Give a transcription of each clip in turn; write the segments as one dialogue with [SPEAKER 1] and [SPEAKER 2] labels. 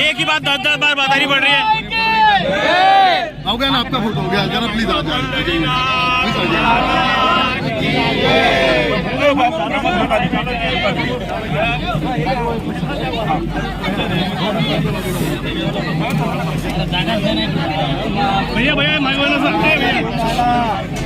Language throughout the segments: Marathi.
[SPEAKER 1] एक ही बात दस दस बार बात ही पड़ रही है।
[SPEAKER 2] हो गया ना आपका फ़ोटो हो गया। जरा प्लीज़ आ
[SPEAKER 1] भैया भैया मैं बोला सकते भैया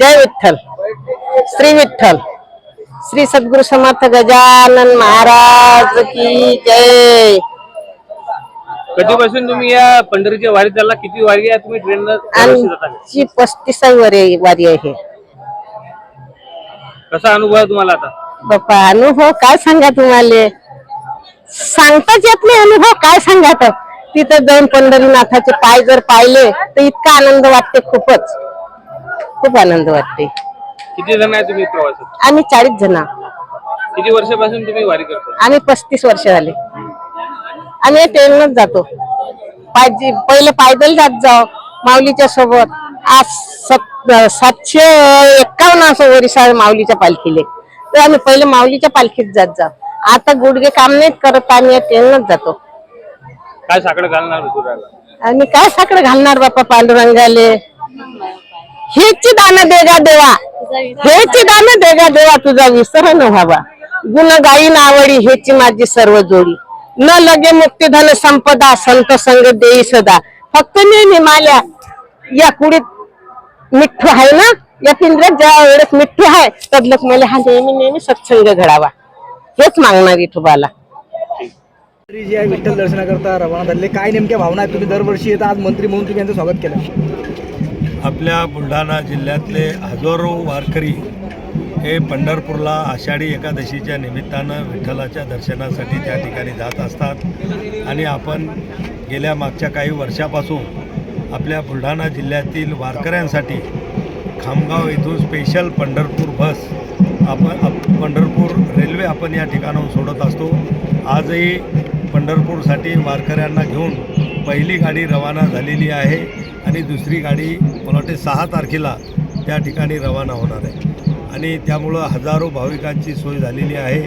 [SPEAKER 3] जय विठ्ठल. श्री विठ्ठल. श्री सद्गुरु समर्थ गजानन महाराज की जय.
[SPEAKER 4] कधीपासून तुम्ही या पंढरीच्या वारीत चालला किती वारी आहे? तुम्ही ट्रेन
[SPEAKER 3] आमची पस्तीसावी वारी वारी आहे.
[SPEAKER 4] कसा अनुभव आहे तुम्हाला आता?
[SPEAKER 3] बाप्पा अनुभव काय सांगा तुम्हाला? सांगताच येत नाही अनुभव काय सांगा तर तिथं जाऊन पंढरीनाथाचे पाय जर पाहिले तर इतका आनंद वाटते खूपच. खूप आनंद वाटते.
[SPEAKER 4] किती जण आहे तुम्ही प्रवासात?
[SPEAKER 3] आम्ही चाळीस जण.
[SPEAKER 4] किती वर्षापासून तुम्ही वारी करता?
[SPEAKER 3] आम्ही पस्तीस वर्ष झाले. आम्ही ट्रेनच जातो. पायजी पहिले पायदल जात जाऊ माऊलीच्या सोबत. आज सत- सातशे एक्कावन्न असं वरिसा माऊलीच्या पालखीले. तर आम्ही पहिले माऊलीच्या पालखीत जात जाऊ. आता गुडघे काम नाही करत आम्ही या ट्रेनच जातो.
[SPEAKER 4] काय साकडं घालणार
[SPEAKER 3] आणि काय साकडं घालणार बाप्पा पांडुरंगाले? हेची दान देगा देवा. हेची दान देगा देवा तुझा विसर न व्हावा. गुण गायीन आवडी हेची माझी सर्व जोडी. न लगे मुक्तिधन संपदा संत संग देई सदा. फक्त नेहमी माल्या या कुडीत मिठ्ठू आहे ना? या पिंजऱ्यात ज्या वेळेस मिठ्ठू आहे तदलक मला हा नेहमी नेहमी सत्संग घडावा. हेच मागणार विठोबाला
[SPEAKER 5] मंत्री आहे विठ्ठल दर्शनाकरता रवाना झाले काय नेमक्या भावना आहेत? तुम्ही दरवर्षी येतात आज मंत्री म्हणून तुम्ही यांचं स्वागत केलं.
[SPEAKER 6] आपल्या बुलढाणा जिल्ह्यातले हजारो वारकरी हे पंढरपूरला आषाढी एकादशीच्या निमित्तानं विठ्ठलाच्या दर्शनासाठी त्या ठिकाणी जात असतात. आणि आपण गेल्या मागच्या काही वर्षापासून आपल्या बुलढाणा जिल्ह्यातील वारकऱ्यांसाठी खामगाव येथून स्पेशल पंढरपूर बस आपण आप पंढरपूर रेल्वे आपण या ठिकाणाहून सोडत असतो. आजही पंढरपूरसाठी वारकऱ्यांना घेऊन पहिली गाडी रवाना झालेली आहे आणि दुसरी गाडी मला वाटते सहा तारखेला त्या ठिकाणी रवाना होणार आहे. आणि त्यामुळं हजारो भाविकांची सोय झालेली आहे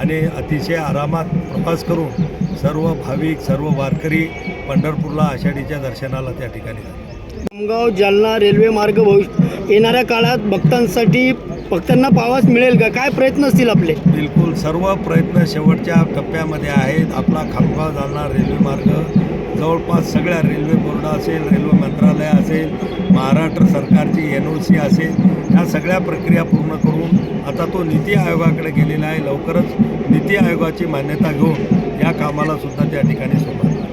[SPEAKER 6] आणि अतिशय आरामात प्रवास करून सर्व भाविक सर्व वारकरी पंढरपूरला आषाढीच्या दर्शनाला त्या ठिकाणी
[SPEAKER 5] खामगाव जालना रेल्वे मार्ग भविष्य येणाऱ्या काळात भक्तांसाठी भक्तांना पावास मिळेल का? काय प्रयत्न असतील आपले?
[SPEAKER 6] बिलकुल. सर्व प्रयत्न शेवटच्या टप्प्यामध्ये आहेत. आपला खामगाव जालना रेल्वे मार्ग जवळपास सगळ्या रेल्वे बोर्ड असेल रेल्वे मंत्रालय असेल महाराष्ट्र सरकारची एन ओ सी असेल ह्या सगळ्या प्रक्रिया पूर्ण करून आता तो नीती आयोगाकडे गेलेला आहे. लवकरच नीती आयोगाची मान्यता घेऊन या कामाला सुद्धा त्या ठिकाणी सुरुवात.